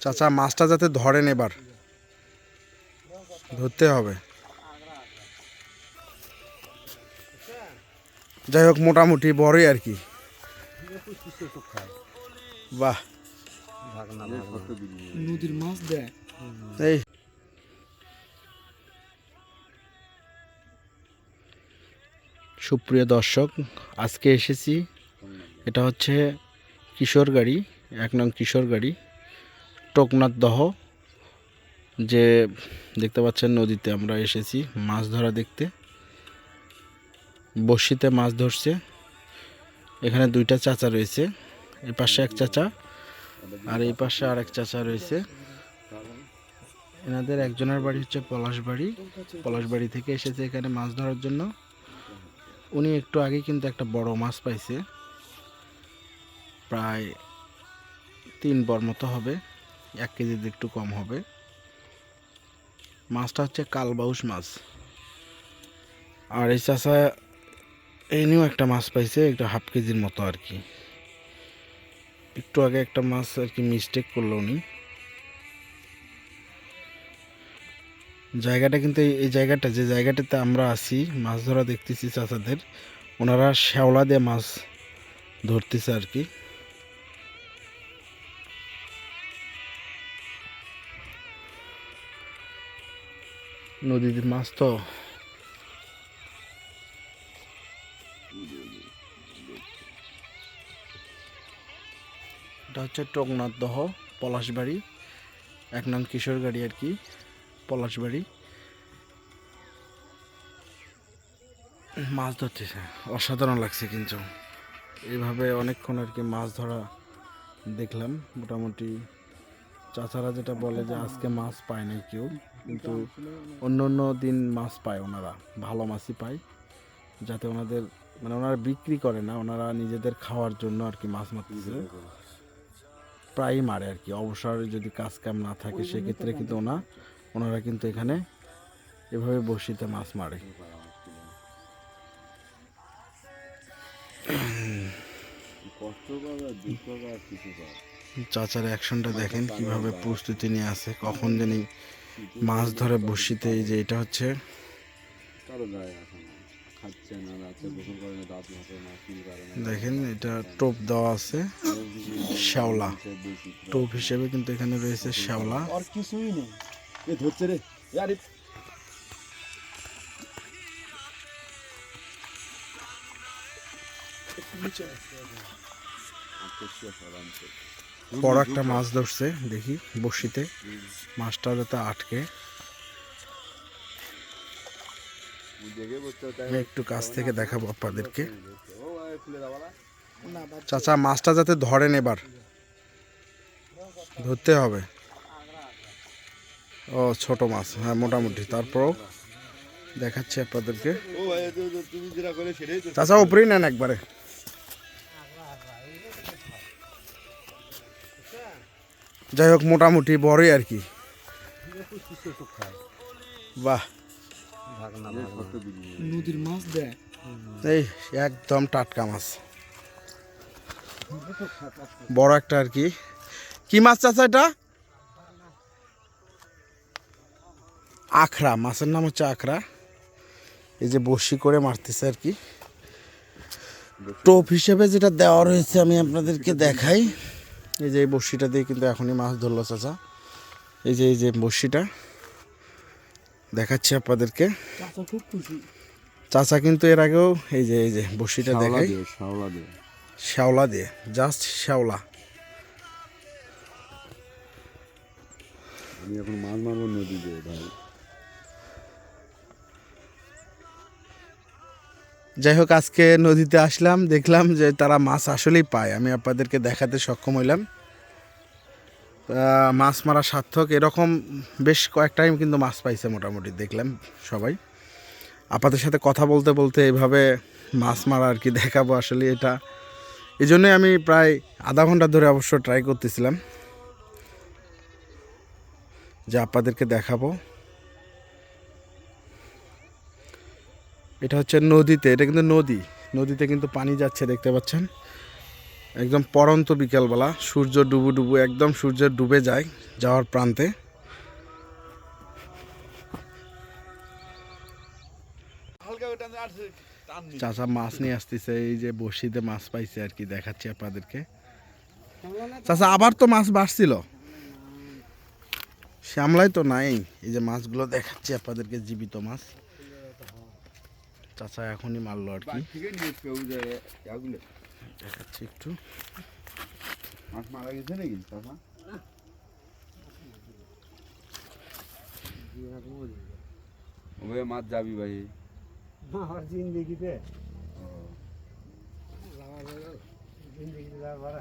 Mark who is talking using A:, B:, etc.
A: চাচা মাছটা যাতে ধরেন এবার। ধরতে হবে। যাই হোক মোটামুটি বড়ই আর কি। বাহ।
B: নদীর মাছ দেয়।
A: এই। সুপ্রিয় দর্শক আজকে এসেছি। এটা হচ্ছে কিশোর গাড়ি এক নং কিশোর গাড়ি। টোকনাথ দহ, যে দেখতে পাচ্ছেন নদীতে আমরা এসেছি মাছ ধরা দেখতে। বড়শিতে মাছ ধরছে। এখানে দুইটা চাচা রয়েছে এই পাশে এক চাচা আর এই পাশে আর এক চাচা রয়েছে। এনাদের একজনের বাড়ি হচ্ছে পলাশবাড়ি। পলাশবাড়ি থেকে এসেছে এখানে মাছ ধরার জন্য। উনি একটু আগে কিন্তু একটা বড় মাছ পাইছে। প্রায় তিন বর মতো হবে। এক কেজির একটু কম হবে। মাছটা হচ্ছে কালবাউস মাছ। আর এই চাষা এই নিয়েও একটা মাছ পাইছে একটা হাফ কেজির মতো আর কি। একটু আগে একটা মাছ আর কি মিস্টেক করল উনি। জায়গাটা কিন্তু এই- জায়গাটা, যে জায়গাটাতে আমরা আছি, মাছ ধরা দেখতেছি চাচাদের ওনারা শ্যাওলা দিয়ে মাছ ধরতেছে আর কি। নদীর মাছ তো। এটা হচ্ছে টোকনাথ দহ, পলাশবাড়ি। এক নং কিশোর গাড়ি আর কি, পলাশবাড়ি। মাছ ধরতেছে, অসাধারণ লাগছে কিন্তু। এইভাবে অনেকক্ষণ আর কি মাছ ধরা দেখলাম, মোটামুটি চাচারা যেটা বলে যে আজকে মাছ পায় নাই কেউ, কিন্তু অন্য অন্য দিন মাছ পায় ওনারা, ভালো মাছই পায়, যাতে ওনাদের মানে ওনারা বিক্রি করে না, ওনারা নিজেদের খাওয়ার জন্য আর কি মাছ মারতেছে। প্রায়ই মারে আর কি, অবসর যদি কাজ কাম না থাকে, সেক্ষেত্রে কিন্তু ওনা, ওনারা কিন্তু এখানে এভাবে বসিতে মাছ মারে। চাচার অ্যাকশনটা দেখেন কীভাবে প্রস্তুতি নিয়ে আছে কখন জানি মাছ ধরে বসিতে এই যে এটা হচ্ছে। দেখেন এটা টোপ দেওয়া আছে শ্যাওলা। টোপ হিসেবে কিন্তু এখানে রয়েছে শ্যাওলা।
B: আর কিছুই নেই।
C: এ ধরছে রে। আরে।
A: বড় একটা মাছ ধরছে, দেখি বসিতে মাছটা যাতে আটকে। একটু কাছ থেকে দেখাবো আপনাদেরকে। চাচা, মাছটা যাতে ধরেন এবার। ধরতে হবে। ও, ছোট মাছ। হ্যাঁ মোটামুটি। তারপরও দেখাচ্ছি আপনাদেরকে। চাচা, উপরেই নেন একবারে। যাই হোক মোটামুটি বড়ই আর কি। বাহ।
B: নদীর মাছ দেয়।
A: এই একদম টাটকা মাছ। বড় একটা আর কি। কি মাছ চাচা এটা? আখড়া মাছের নাম হচ্ছে আখড়া। এই যে বড়শি করে মারতেছে আর কি। টোপ হিসেবে যেটা দেওয়া রয়েছে আমি আপনাদেরকে দেখাই। এই যে এই বড়শিটা দিয়ে কিন্তু এখনই মাছ ধরলো চাচা। এই যে এই যে বড়শিটা। দেখাচ্ছি আপনাদেরকে।
B: চাচা খুব খুশি।
A: চাচা কিন্তু এর আগেও এই যে এই যে বড়শিটা দেখাই।
C: শাওলা দিয়ে।
A: শ্যাওলা দিয়ে জাস্ট শ্যাওলা।
C: আমি এখন মাছ মারবো নদী দিয়ে ভাই।
A: যাই হোক আজকে নদীতে আসলাম দেখলাম যে তারা মাছ আসলেই পায়। আমি আপনাদেরকে দেখাতে সক্ষম হইলাম। মাছ মারা সার্থক। এরকম বেশ কয়েক টাইম কিন্তু মাছ পাইছে মোটামুটি, দেখলাম সবাই। আপনাদের সাথে কথা বলতে বলতে এভাবে মাছ মারা আর কি দেখাবো আসলে এটা। এই জন্যই আমি প্রায় আধা ঘণ্টা ধরে অবশ্য ট্রাই করতেছিলাম। যে আপনাদেরকে দেখাবো। এটা হচ্ছে নদীতে, এটা কিন্তু নদী। নদীতে কিন্তু পানি যাচ্ছে, দেখতে পাচ্ছেন? একদম পরন্ত বিকেলবেলা। সূর্য ডুবু ডুবু, একদম সূর্য ডুবে যায় যাওয়ার প্রান্তে। চাচা মাছ নিয়ে আসতেছে, এই যে বসিতে মাছ পাইছে আর কি, দেখাচ্ছি আপনাদেরকে। চাচা, আবার তো মাছ বাড়ছিল। শ্যামলাই তো নাই। এই যে মাছগুলো দেখাচ্ছি আপনাদেরকে, জীবিত মাছ। চাচা এখনই মারলো আর কি। দেখাচ্ছি একটু
C: মাছ মারা গেছে নাকি চাষা ওভাবে মাছ যাবি ভাই
B: আমার জিন্দিগিতে জিন্দিগিতে যাওয়ার